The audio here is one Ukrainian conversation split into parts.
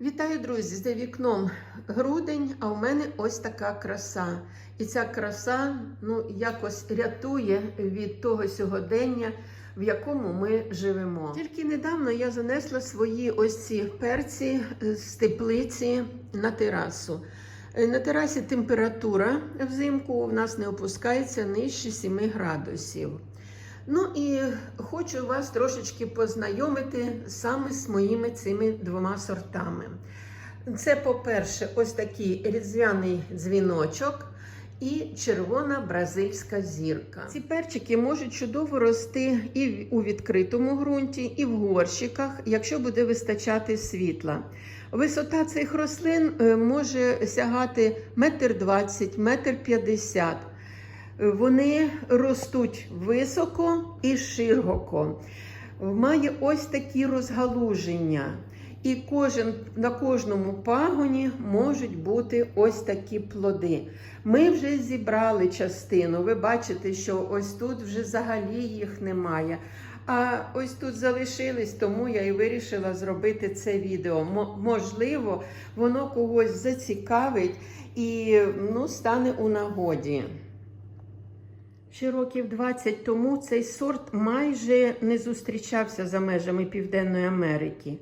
Вітаю, друзі! За вікном грудень, а в мене ось така краса. І ця краса ну, якось рятує від того сьогодення, в якому ми живемо. Тільки недавно я занесла свої ось ці перці з теплиці на терасу. Е, На терасі температура взимку у нас не опускається нижче 7 градусів. Ну і хочу вас трошечки познайомити саме з моїми цими двома сортами. Це, по-перше, ось такий різдвяний дзвіночок і червона бразильська зірка. Ці перчики можуть чудово рости і у відкритому ґрунті, і в горщиках, якщо буде вистачати світла. Висота цих рослин е, може сягати метр двадцять, метр п'ятдесят. Вони ростуть високо і широко. Має ось такі розгалуження. І кожен, на кожному пагоні можуть бути ось такі плоди. Ми вже зібрали частину. Ви бачите, що ось тут вже взагалі їх немає. А ось тут залишились, тому я і вирішила зробити це відео. Можливо, воно когось зацікавить і ну, стане у нагоді. Ще років 20 тому цей сорт майже не зустрічався за межами Південної Америки.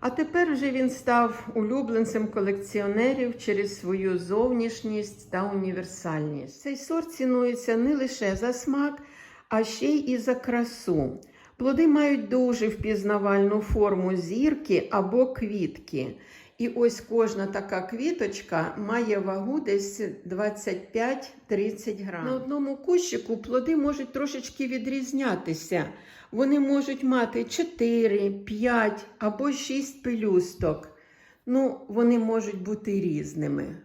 А тепер вже він став улюбленцем колекціонерів через свою зовнішність та універсальність. Цей сорт цінується не лише за смак, а ще й і за красу. Плоди мають дуже впізнавальну форму зірки або квітки. І ось кожна така квіточка має вагу десь 25-30 грам. На одному кущику плоди можуть трошечки відрізнятися. Вони можуть мати 4, 5 або 6 пелюсток. Ну, вони можуть бути різними.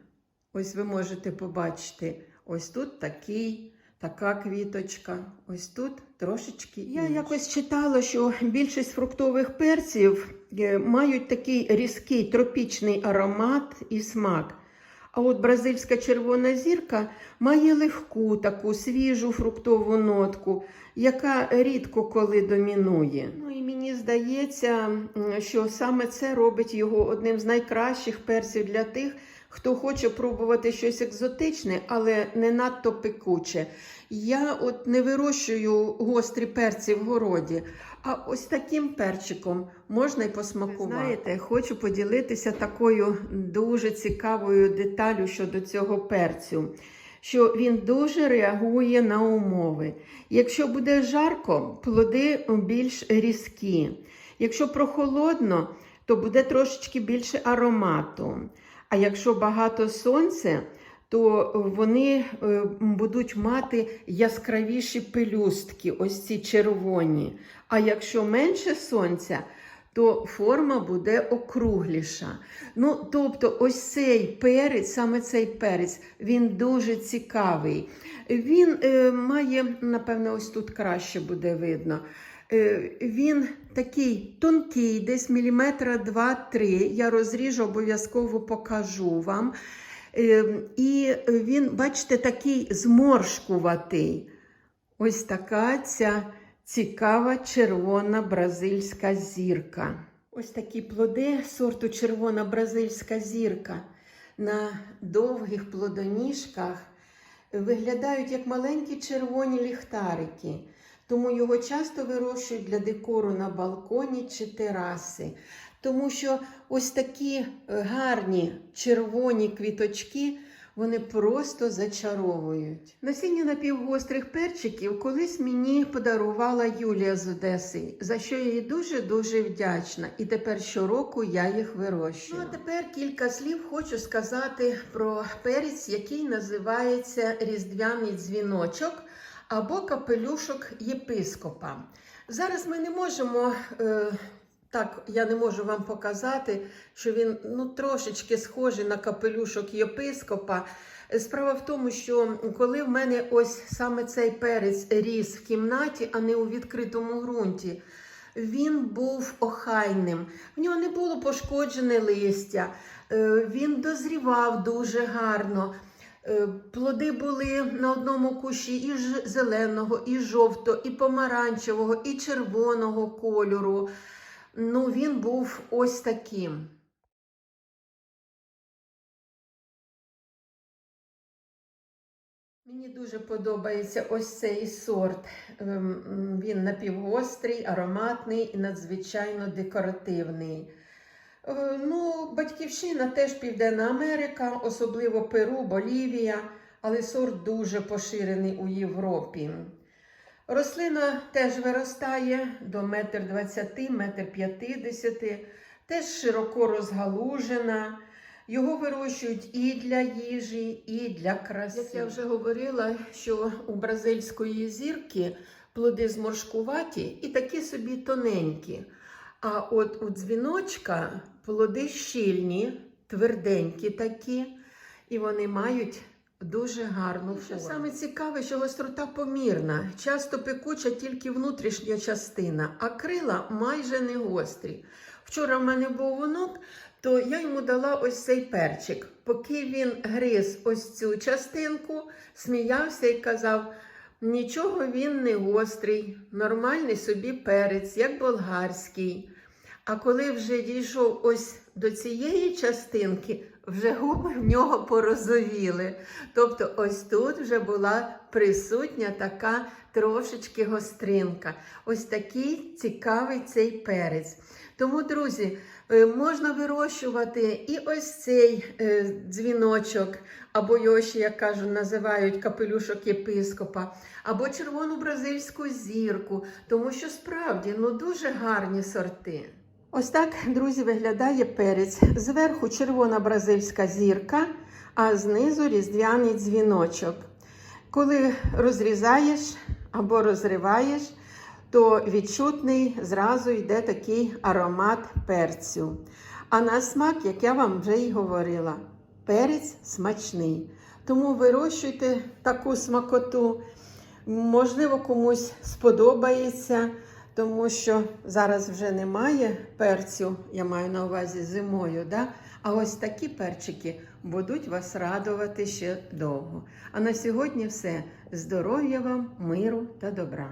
Ось ви можете побачити, ось тут такий, така квіточка, ось тут трошечки. Я якось читала, що більшість фруктових перців е, мають такий різкий тропічний аромат і смак. А от бразильська червона зірка має легку таку свіжу фруктову нотку, яка рідко коли домінує. Ну і мені здається, що саме це робить його одним з найкращих перців для тих, хто хоче пробувати щось екзотичне, але не надто пекуче. Я от не вирощую гострі перці в городі, а ось таким перчиком можна й посмакувати. Знаєте, хочу поділитися такою дуже цікавою деталю щодо цього перцю. Що він дуже реагує на умови. Якщо буде жарко, плоди більш різкі. Якщо прохолодно, то буде трошечки більше аромату. А якщо багато сонця, то вони е, будуть мати яскравіші пелюстки, ось ці червоні. А якщо менше сонця, то форма буде округліша. Ну, тобто, ось цей перець, саме цей перець, він дуже цікавий. Він е, має, напевно, ось тут краще буде видно. Е, Він такий тонкий, десь міліметра 2-3. Я розріжу, обов'язково покажу вам. Е, І він, бачите, такий зморшкуватий. Ось така ця цікава червона бразильська зірка. Ось такі плоди сорту червона бразильська зірка на довгих плодоніжках виглядають як маленькі червоні ліхтарики. Тому його часто вирощують для декору на балконі чи тераси. Тому що ось такі е, гарні червоні квіточки вони просто зачаровують. Насіння напівгострих перчиків колись мені подарувала Юлія з Одеси, за що я їй дуже-дуже вдячна. І тепер щороку я їх вирощую. Ну а тепер кілька слів хочу сказати про перець, який називається різдвяний дзвіночок або капелюшок єпископа. Зараз ми не можемо. Е, так, я не можу вам показати, що він ну, трошечки схожий на капелюшок єпископа. Справа в тому, що коли в мене ось саме цей перець ріс в кімнаті, а не у відкритому ґрунті, він був охайним. В нього не було пошкоджене листя, е, він дозрівав дуже гарно. Е, плоди були на одному кущі і зеленого, і жовто, і помаранчевого, і червоного кольору. Ну, Він був ось таким. Мені дуже подобається ось цей сорт. Ем, він напівгострий, ароматний і надзвичайно декоративний. Е, Ну, батьківщина теж Південна Америка, особливо Перу, Болівія, але сорт дуже поширений у Європі. Рослина теж виростає до метр двадцяти, метр п'ятдесяти, теж широко розгалужена. Його вирощують і для їжі, і для краси. Як я вже говорила, що у бразильської зірки плоди зморшкуваті і такі собі тоненькі. А от у дзвіночка плоди щільні, тверденькі такі, і вони мають дуже гарну форму. Що саме цікаве, що гострота помірна, часто пекуча тільки внутрішня частина, а крила майже не гострі. Вчора в мене був онук, то я йому дала ось цей перчик. Поки він гриз ось цю частинку, сміявся і казав: нічого він не гострий, нормальний собі перець, як болгарський. А коли вже дійшов ось до цієї частинки, вже губи в нього порозовіли. Тобто, ось тут вже була присутня така трошечки гостринка. Ось такий цікавий цей перець. Тому, друзі, е, можна вирощувати і ось цей е, дзвіночок, або його ще, як кажу, називають капелюшок єпископа, або червону бразильську зірку, тому що справді ну, дуже гарні сорти. Ось так, друзі, виглядає перець. Зверху червона бразильська зірка, а знизу різдвяний дзвіночок. Коли розрізаєш або розриваєш, то відчутний зразу йде такий аромат перцю. А на смак, як я вам вже й говорила, перець смачний. Тому вирощуйте таку смакоту. Можливо, комусь сподобається, тому що зараз вже немає перцю, я маю на увазі зимою. Да? А ось такі перчики будуть вас радувати ще довго. А на сьогодні все. Здоров'я вам, миру та добра.